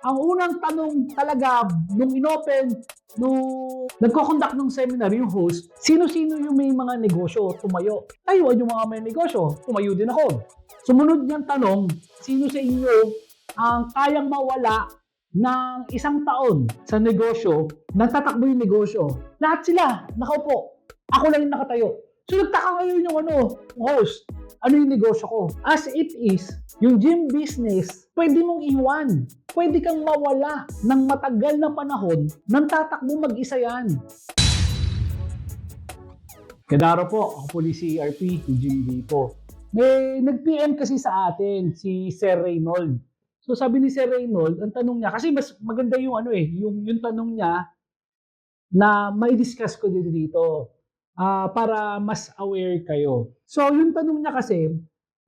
ang unang tanong talaga nung inopen, nung nagko-conduct ng seminar yung host, sino-sino yung may mga negosyo tumayo? Tayuan yung mga may negosyo, tumayo din ako. Sumunod niyang tanong, sino sa inyo ang kayang mawala ng isang taon sa negosyo, nagtatakbo yung negosyo? Lahat sila, nakaupo. Ako lang yung nakatayo. So nagtaka ngayon yung ano, host, ano yung negosyo ko? As it is, yung gym business, pwede mong iwan. Pwede kang mawala ng matagal na panahon nang tatakbo mag-isa yan. Kadaro po, ako po ni CRP, yung D po. May nag-PM kasi sa atin, si Sir Reynold. So sabi ni Sir Reynold, ang tanong niya, kasi mas maganda yung ano eh, yung, yung tanong niya na may discuss ko din dito ah, para mas aware kayo. So yung tanong niya kasi,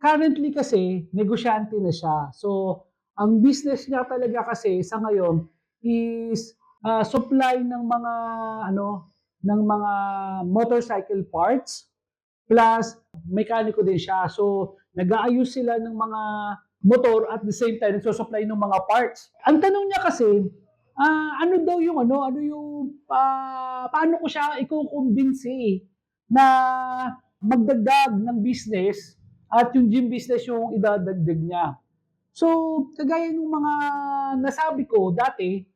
currently kasi, negosyante na siya. So ang business niya talaga kasi sa ngayon is ah, supply ng mga ano ng mga motorcycle parts plus mekaniko din siya. So nag-aayos sila ng mga motor at the same time nagso-supply ng mga parts. Ang tanong niya kasi, ah, ano daw yung ano, ano yung pa, paano ko siya ikukumbinsi na magdagdag ng business at yung gym business yung idadagdag niya. So, kagaya ng mga nasabi ko dati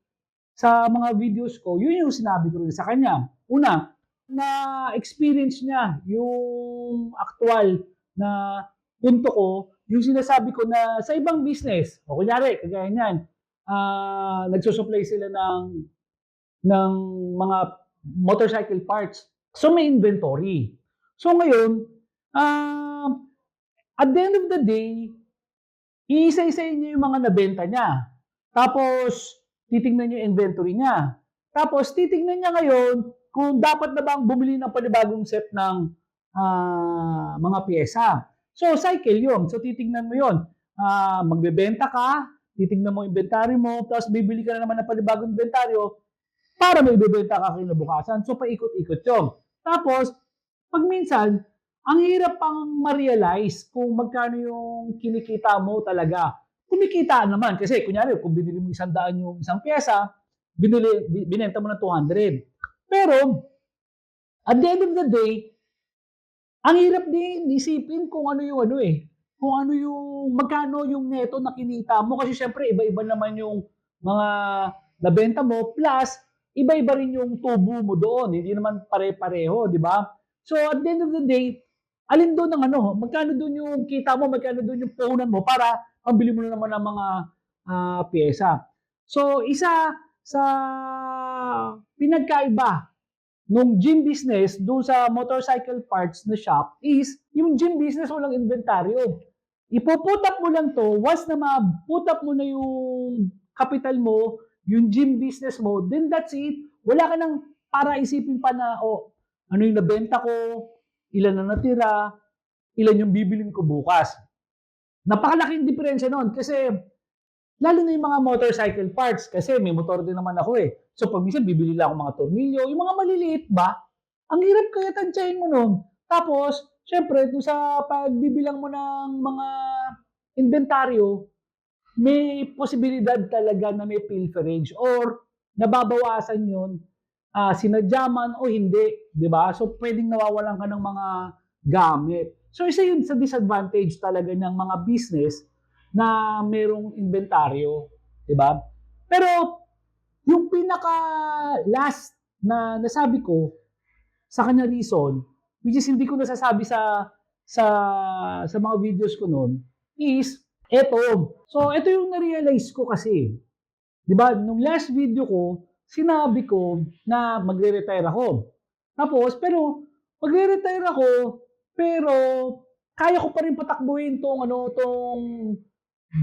sa mga videos ko, yun yung sinabi ko rin sa kanya. Una, na experience niya yung actual na punto ko, yung sinasabi ko na sa ibang business, o kunyari, kagaya niyan, ah nagsusupply sila ng ng mga motorcycle parts. So may inventory. So ngayon, ah at the end of the day, iisa-isa niyo yung mga nabenta niya. Tapos, titingnan niyo yung inventory niya. Tapos, titingnan niya ngayon kung dapat na bang bumili ng panibagong set ng ah, mga pyesa. So, cycle yun. So, titingnan mo yun. Ah, magbebenta ka, titingnan mo inventory mo, tapos bibili ka na naman ng panibagong inventaryo para may bibenta ka kinabukasan. So, paikot-ikot yun. Tapos, pag minsan, ang hirap pang ma-realize kung magkano yung kinikita mo talaga. Kumikita naman kasi kunyari kung binili mo isang daan yung isang pyesa, binili, bi- binenta mo ng 200. Pero at the end of the day, ang hirap din isipin kung ano yung ano eh, kung ano yung magkano yung neto na kinita mo kasi syempre iba-iba naman yung mga nabenta mo plus iba-iba rin yung tubo mo doon, hindi naman pare-pareho, di ba? So at the end of the day, alin doon ang ano, magkano doon yung kita mo, magkano doon yung puhunan mo para pambili mo na naman ng mga ah, pyesa. So, isa sa pinagkaiba nung gym business doon sa motorcycle parts na shop is yung gym business walang inventaryo. Ipoput up mo lang to, once na ma-put up mo na yung capital mo, yung gym business mo, then that's it. Wala ka nang para isipin pa na, oh, ano yung nabenta ko, ilan na natira, ilan yung bibilin ko bukas. Napakalaking diferensya noon kasi lalo na yung mga motorcycle parts kasi may motor din naman ako eh. So pag minsan bibili lang ako mga tornilyo, yung mga maliliit ba, ang hirap kaya tansyahin mo noon. Tapos, syempre, doon sa pagbibilang mo ng mga inventaryo, may posibilidad talaga na may pilferage or nababawasan yun ah sinadya man o hindi, 'di ba? So pwedeng nawawalan ka ng mga gamit. So isa yun sa disadvantage talaga ng mga business na merong inventaryo, 'di ba? Pero yung pinaka last na nasabi ko sa kanya reason, which is hindi ko nasasabi sa sa sa mga videos ko noon, is eto. So ito yung na-realize ko kasi. 'Di ba? Nung last video ko, sinabi ko na magre-retire ako. Tapos, pero magre-retire ako, pero kaya ko pa rin patakbuhin tong ano, tong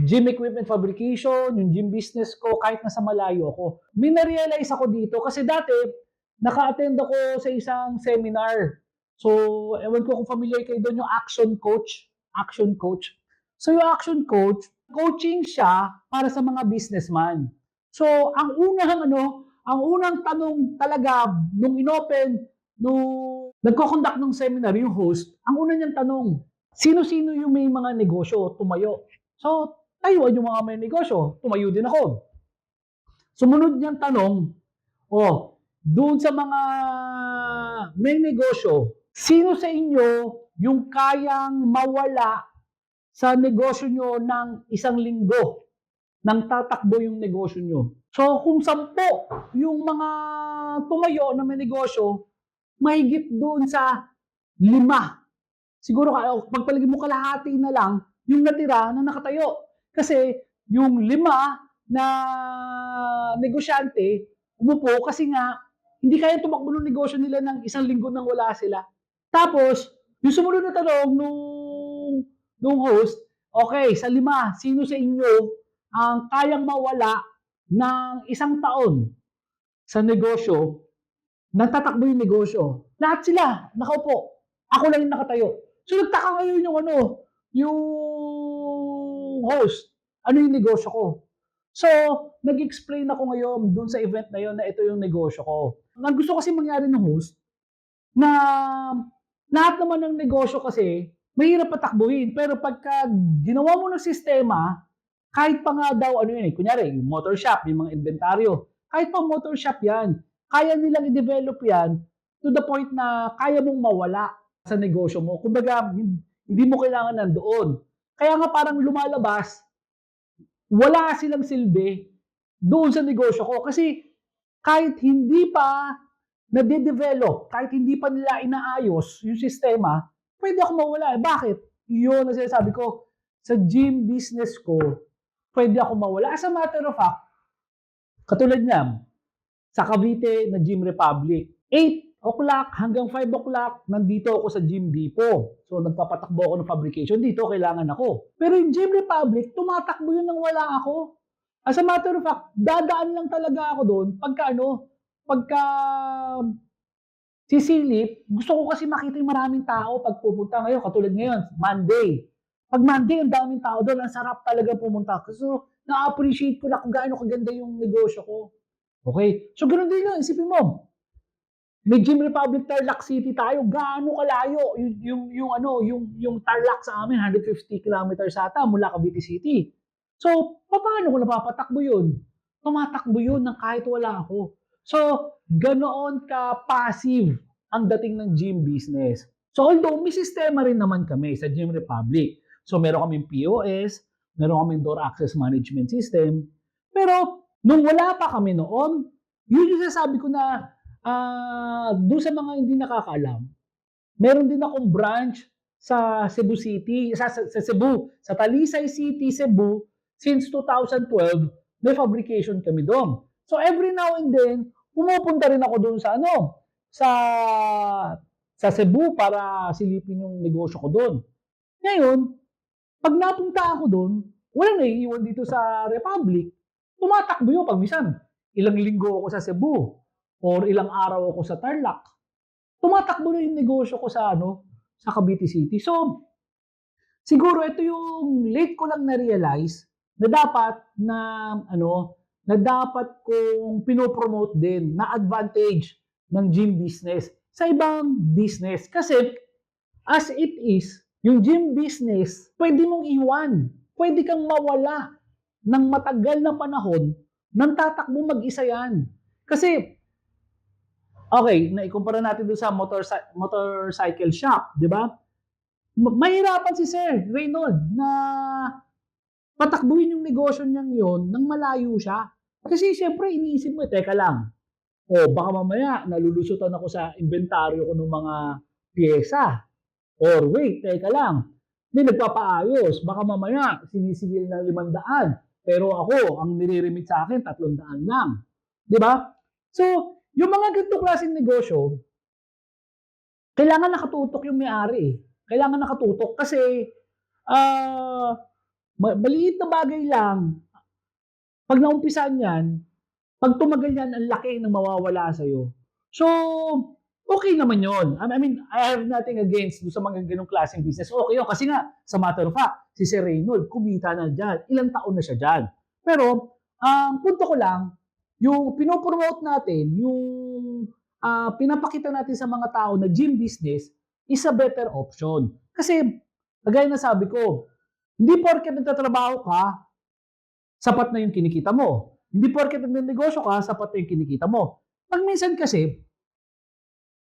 gym equipment fabrication, yung gym business ko, kahit nasa malayo ako. May na-realize ako dito kasi dati, naka-attend ako sa isang seminar. So, ewan ko kung familiar kayo doon, yung action coach. Action coach. So, yung action coach, coaching siya para sa mga businessman. So, ang unang ano, ang unang tanong talaga nung inopen, nung nagko-conduct ng seminar yung host, ang una niyang tanong, sino-sino yung may mga negosyo tumayo? So, tayuan yung mga may negosyo, tumayo din ako. Sumunod niyang tanong, oh, doon sa mga may negosyo, sino sa inyo yung kayang mawala sa negosyo nyo ng isang linggo nang tatakbo yung negosyo nyo? So, kung sampo yung mga tumayo na may negosyo, mahigit doon sa lima. Siguro pagpalagay mo kalahati na lang yung natira na nakatayo. Kasi yung lima na negosyante, umupo kasi nga hindi kaya tumakbo ng negosyo nila ng isang linggo nang wala sila. Tapos, yung sumunod na tanong nung, nung host, okay, sa lima, sino sa inyo ang kayang mawala ng isang taon sa negosyo, nagtatakbo yung negosyo. Lahat sila, nakaupo. Ako lang yung nakatayo. So nagtaka ngayon yung ano, yung host, ano yung negosyo ko. So, nag-explain ako ngayon dun sa event na yun na ito yung negosyo ko. Ang gusto kasi mangyari ng host, na lahat naman ng negosyo kasi, mahirap patakbuhin. Pero pagka ginawa mo ng sistema, kahit pa nga daw, ano yun eh, kunyari, yung motor shop, yung mga inventaryo, kahit pa motor shop yan, kaya nilang i-develop yan to the point na kaya mong mawala sa negosyo mo. Kumbaga, hindi mo kailangan nandoon. Kaya nga parang lumalabas, wala silang silbi doon sa negosyo ko. Kasi kahit hindi pa nade-develop, kahit hindi pa nila inaayos yung sistema, pwede ako mawala. Bakit? Yun ang sinasabi ko. Sa gym business ko, pwede ako mawala. As a matter of fact, katulad niya, sa Cavite na Gym Republic, 8 o'clock hanggang 5 o'clock, nandito ako sa Gym Depot. So, nagpapatakbo ako ng fabrication. Dito, kailangan ako. Pero yung Gym Republic, tumatakbo yun nang wala ako. As a matter of fact, dadaan lang talaga ako doon pagka ano, pagka sisilip, gusto ko kasi makita yung maraming tao pag pupunta ngayon, katulad ngayon, Monday. Pag Monday, ang daming tao doon, ang sarap talaga pumunta. So, na-appreciate ko na kung gaano kaganda yung negosyo ko. Okay? So, ganun din yun. Isipin mo, Gym Republic Tarlac City tayo, gaano kalayo yung, yung, yung, ano, yung, yung Tarlac sa amin, 150 kilometers ata mula Cavite City. So, paano ko napapatakbo yun? Tumatakbo yun ng kahit wala ako. So, ganoon ka passive ang dating ng gym business. So, although may sistema rin naman kami sa Gym Republic. So, meron kaming POS, meron kaming door access management system. Pero, nung wala pa kami noon, yun yung sasabi ko na uh, doon sa mga hindi nakakaalam, meron din akong branch sa Cebu City, sa, sa, sa Cebu, sa Talisay City, Cebu, since 2012, may fabrication kami doon. So every now and then, pumupunta rin ako doon sa ano, sa sa Cebu para silipin yung negosyo ko doon. Ngayon, pag napunta ako doon, walang naiiwan dito sa Republic. Tumatakbo yun pag misan. Ilang linggo ako sa Cebu or ilang araw ako sa Tarlac. Tumatakbo na yung negosyo ko sa ano, sa Cavite City. So, siguro ito yung late ko lang na-realize na dapat na ano, na dapat kong pinopromote din na advantage ng gym business sa ibang business. Kasi as it is, yung gym business, pwede mong iwan. Pwede kang mawala ng matagal na panahon nang tatakbo mag-isa yan. Kasi, okay, naikumpara natin doon sa motor, motorcycle shop, di ba? Mahirapan si Sir Reynold na patakbuhin yung negosyo niyang yon nang malayo siya. Kasi siyempre, iniisip mo, teka lang, o baka mamaya nalulusutan ako sa inventaryo ko ng mga pyesa. Or wait, teka lang, may nagpapaayos, baka mamaya sinisigil na limandaan. Pero ako, ang nire-remit sa akin, tatlong daan lang. Di ba? So, yung mga ganito klaseng negosyo, kailangan nakatutok yung may-ari. Eh. Kailangan nakatutok kasi uh, maliit na bagay lang, pag naumpisan yan, pag tumagal yan, ang laki ng mawawala sa'yo. So, okay naman yon. I mean, I have nothing against sa mga ganong klaseng business. Okay yun. Kasi nga, sa matter of fact, si Sir Reynold, kumita na dyan. Ilang taon na siya dyan. Pero, ang um, punto ko lang, yung pinopromote natin, yung uh, pinapakita natin sa mga tao na gym business is a better option. Kasi, kagaya na sabi ko, hindi porket nagtatrabaho ka, sapat na yung kinikita mo. Hindi porket nagnegosyo ka, sapat na yung kinikita mo. Pag minsan kasi,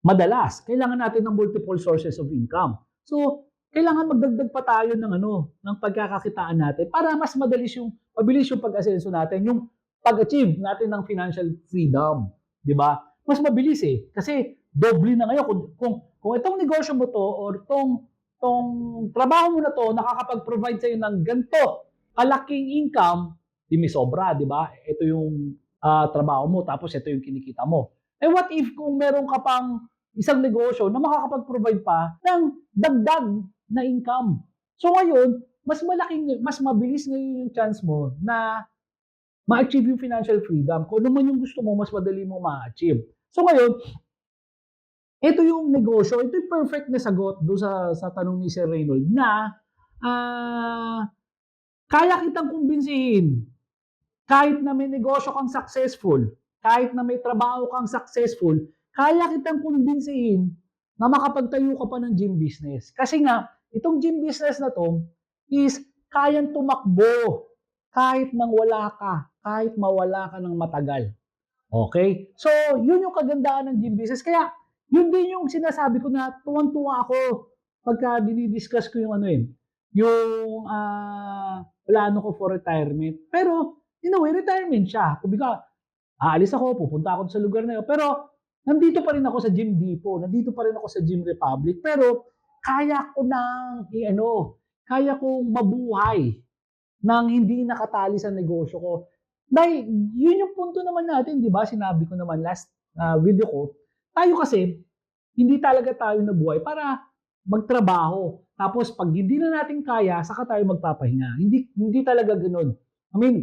madalas, kailangan natin ng multiple sources of income. So, kailangan magdagdag pa tayo ng ano, ng pagkakakitaan natin para mas madalis yung, mabilis yung pag-asenso natin, yung pag-achieve natin ng financial freedom. Di ba? Mas mabilis eh. Kasi doble na ngayon. Kung, kung, kung itong negosyo mo to or itong, itong trabaho mo na to nakakapag-provide sa'yo ng ganito kalaking income, di may sobra, di ba? Ito yung ah, trabaho mo, tapos ito yung kinikita mo. Eh what if kung meron ka pang isang negosyo na makakapag-provide pa ng dagdag na income? So ngayon, mas malaking, mas mabilis ngayon yung chance mo na ma-achieve yung financial freedom. Kung ano man yung gusto mo, mas madali mo ma-achieve. So ngayon, ito yung negosyo, ito yung perfect na sagot do sa, sa tanong ni Sir Reynold na ah kaya kitang kumbinsihin kahit na may negosyo kang successful, kahit na may trabaho kang successful, kaya kitang kumbinsihin na makapagtayo ka pa ng gym business. Kasi nga, itong gym business na to is kayang tumakbo kahit nang wala ka, kahit mawala ka ng matagal. Okay? So, yun yung kagandahan ng gym business. Kaya, yun din yung sinasabi ko na tuwang-tuwa ako pagka dinidiscuss ko yung ano yun, yung ah, plano ko for retirement. Pero, in a way, retirement siya. Kumbaga, aalis ako, pupunta ako sa lugar na yun. Pero, nandito pa rin ako sa Gym Depot, nandito pa rin ako sa Gym Republic. Pero, kaya ko nang, i ano, kaya kong mabuhay nang hindi nakatali sa negosyo ko. Dahil, yun yung punto naman natin, di ba? Sinabi ko naman last ah, video ko, tayo kasi, hindi talaga tayo nabuhay para magtrabaho. Tapos pag hindi na natin kaya, saka tayo magpapahinga. Hindi hindi talaga ganoon. I mean,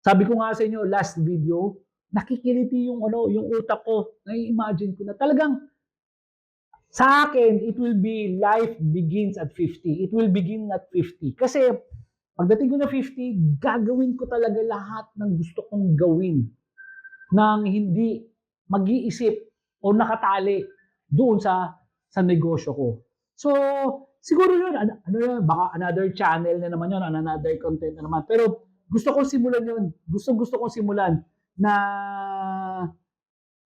sabi ko nga sa inyo last video, nakikiliti yung ano, yung utak ko. Nai-imagine ko na talagang sa akin, it will be life begins at 50. It will begin at 50. Kasi pagdating ko na 50, gagawin ko talaga lahat ng gusto kong gawin nang hindi mag-iisip o nakatali doon sa sa negosyo ko. So, siguro yun, ano, ano yun, baka another channel na naman yun, another content na naman. Pero gusto kong simulan yun. Gusto gusto kong simulan na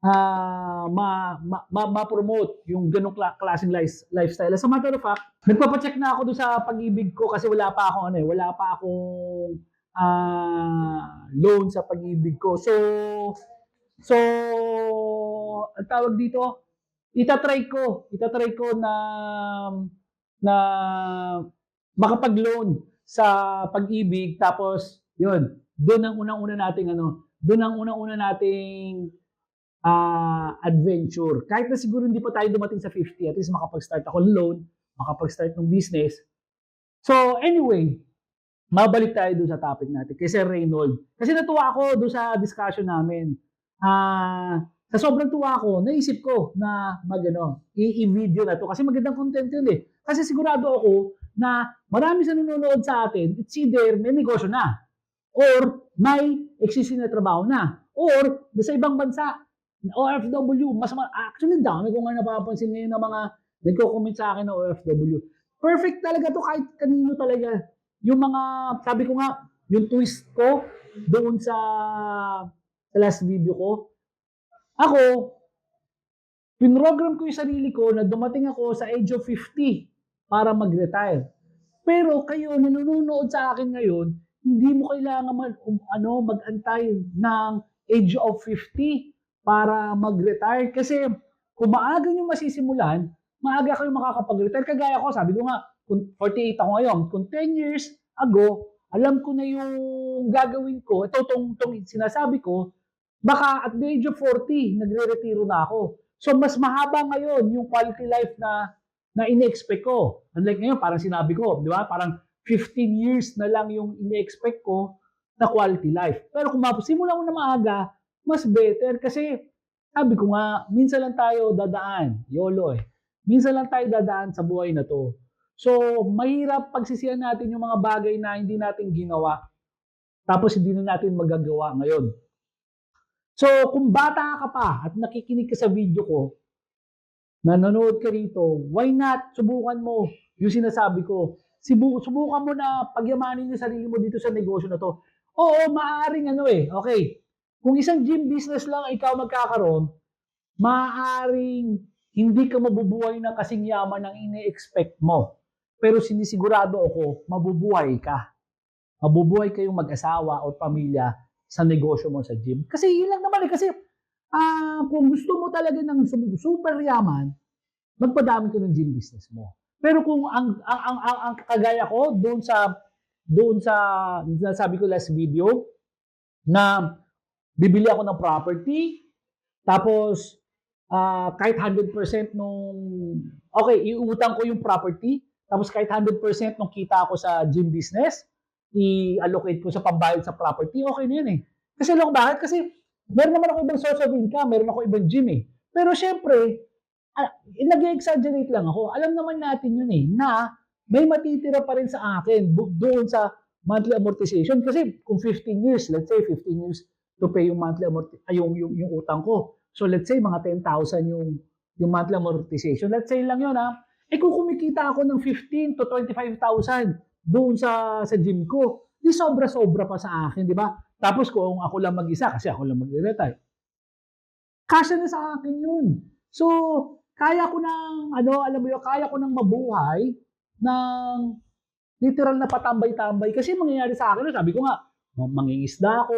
ah ma, ma, ma, ma-promote yung ganong kla- klaseng life, lifestyle. As a matter of fact, nagpapacheck na ako doon sa pag-ibig ko kasi wala pa ako ano eh, wala pa akong ah loan sa pag-ibig ko. So, so, ang tawag dito, itatry ko, itatry ko na na makapag-loan sa pag-ibig tapos yun, doon ang unang-una nating ano, doon ang unang-una nating ah, adventure. Kahit na siguro hindi pa tayo dumating sa 50, at least makapag-start ako ng loan, makapag-start ng business. So anyway, mabalik tayo doon sa topic natin kay Sir Reynold. Kasi natuwa ako doon sa discussion namin. Ah, sa sobrang tuwa ko, naisip ko na magano, i-video na to kasi magandang content yun eh. Kasi sigurado ako na marami sa nanonood sa atin, it's either may negosyo na, or may existing na trabaho na, or sa ibang bansa, OFW, mas ma- actually dami ko nga napapansin ngayon ng mga nagko-comment sa akin na OFW. Perfect talaga to kahit kanino talaga. Yung mga, sabi ko nga, yung twist ko doon sa, sa last video ko, ako, pinrogram ko yung sarili ko na dumating ako sa age of 50 para mag-retire. Pero kayo, nanonood sa akin ngayon, hindi mo kailangan mag, um, ano, mag-antay ng age of 50 para mag-retire. Kasi kung maaga nyo masisimulan, maaga kayo makakapag-retire. Kagaya ko, sabi ko nga, kung 48 ako ngayon, kung 10 years ago, alam ko na yung gagawin ko, ito tong, tong sinasabi ko, baka at the age of 40, nagre-retiro na ako. So mas mahaba ngayon yung quality life na na ine-expect ko. Unlike ngayon, parang sinabi ko, di ba? Parang 15 years na lang yung ine-expect ko na quality life. Pero kung mapusimula ko na maaga, mas better kasi sabi ko nga, minsan lang tayo dadaan, YOLO eh. Minsan lang tayo dadaan sa buhay na to. So, mahirap pagsisiyan natin yung mga bagay na hindi natin ginawa tapos hindi na natin magagawa ngayon. So, kung bata ka pa at nakikinig ka sa video ko, nanonood ka rito, why not subukan mo yung sinasabi ko. Subukan mo na pagyamanin yung sarili mo dito sa negosyo na to. Oo, maaaring ano eh. Okay. Kung isang gym business lang ikaw magkakaroon, maaaring hindi ka mabubuhay ng kasing yaman ng ine-expect mo. Pero sinisigurado ako, mabubuhay ka. Mabubuhay kayong mag-asawa o pamilya sa negosyo mo sa gym. Kasi yun lang naman eh. Kasi ah kung gusto mo talaga ng su- super yaman, magpadami ka ng gym business mo. Pero kung ang ang ang, ang, ang kagaya ko doon sa doon sa sabi ko last video na bibili ako ng property tapos ah kahit 100% nung okay, iutang ko yung property tapos kahit 100% nung kita ko sa gym business i-allocate ko sa pambayad sa property, okay na yun eh. Kasi ko bakit? Kasi meron naman ako ibang source of income, meron ako ibang gym eh. Pero syempre, ah, nag-exaggerate lang ako. Alam naman natin yun eh, na may matitira pa rin sa akin doon sa monthly amortization. Kasi kung 15 years, let's say 15 years to pay yung monthly amorti- ay, yung, yung, yung utang ko. So let's say mga 10,000 yung, yung monthly amortization. Let's say lang yun ha. Eh kung kumikita ako ng 15 to 25,000 doon sa sa gym ko, di sobra-sobra pa sa akin, di ba? Tapos kung ako lang mag-isa, kasi ako lang mag-retire, kasya na sa akin yun. So, kaya ko ng, ano, alam mo yun, kaya ko ng mabuhay ng literal na patambay-tambay. Kasi mangyayari sa akin, sabi ko nga, mangingisda ako,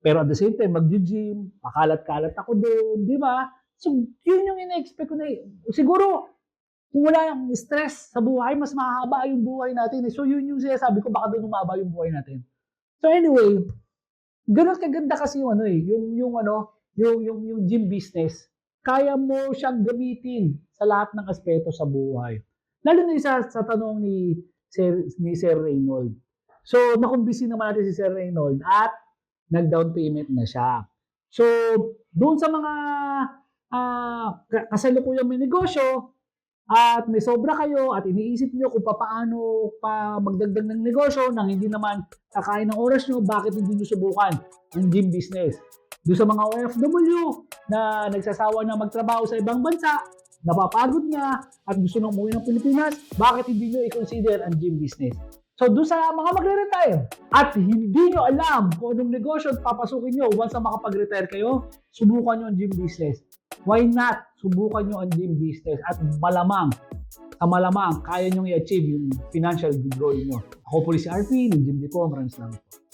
pero at the same time, mag-gym, pakalat-kalat ako doon, di ba? So, yun yung ina-expect ko na, eh. siguro, kung wala yung stress sa buhay, mas mahaba yung buhay natin. Eh. So, yun yung sinasabi ko, baka doon umaba yung buhay natin. So, anyway, ganun kaganda kasi yung ano eh, yung, yung ano, yung, yung, yung gym business, kaya mo siyang gamitin sa lahat ng aspeto sa buhay. Lalo na sa, sa tanong ni Sir, ni Sir Reynold. So, nakumbisi naman natin si Sir Reynold at nag-down payment na siya. So, doon sa mga uh, kasalukuyang may negosyo, at may sobra kayo at iniisip nyo kung paano pa magdagdag ng negosyo nang hindi naman kakain ng oras nyo, bakit hindi nyo subukan ang gym business? Doon sa mga OFW na nagsasawa na magtrabaho sa ibang bansa, napapagod nga at gusto nang umuwi ng Pilipinas, bakit hindi nyo i-consider ang gym business? So doon sa mga magre-retire at hindi nyo alam kung anong negosyo at papasukin nyo once na makapag-retire kayo, subukan nyo ang gym business. Why not? Subukan nyo ang gym business at malamang, sa malamang, kaya nyo i-achieve yung financial goal nyo. Ako po si RP, ng Gym Depo, maraming salamat po.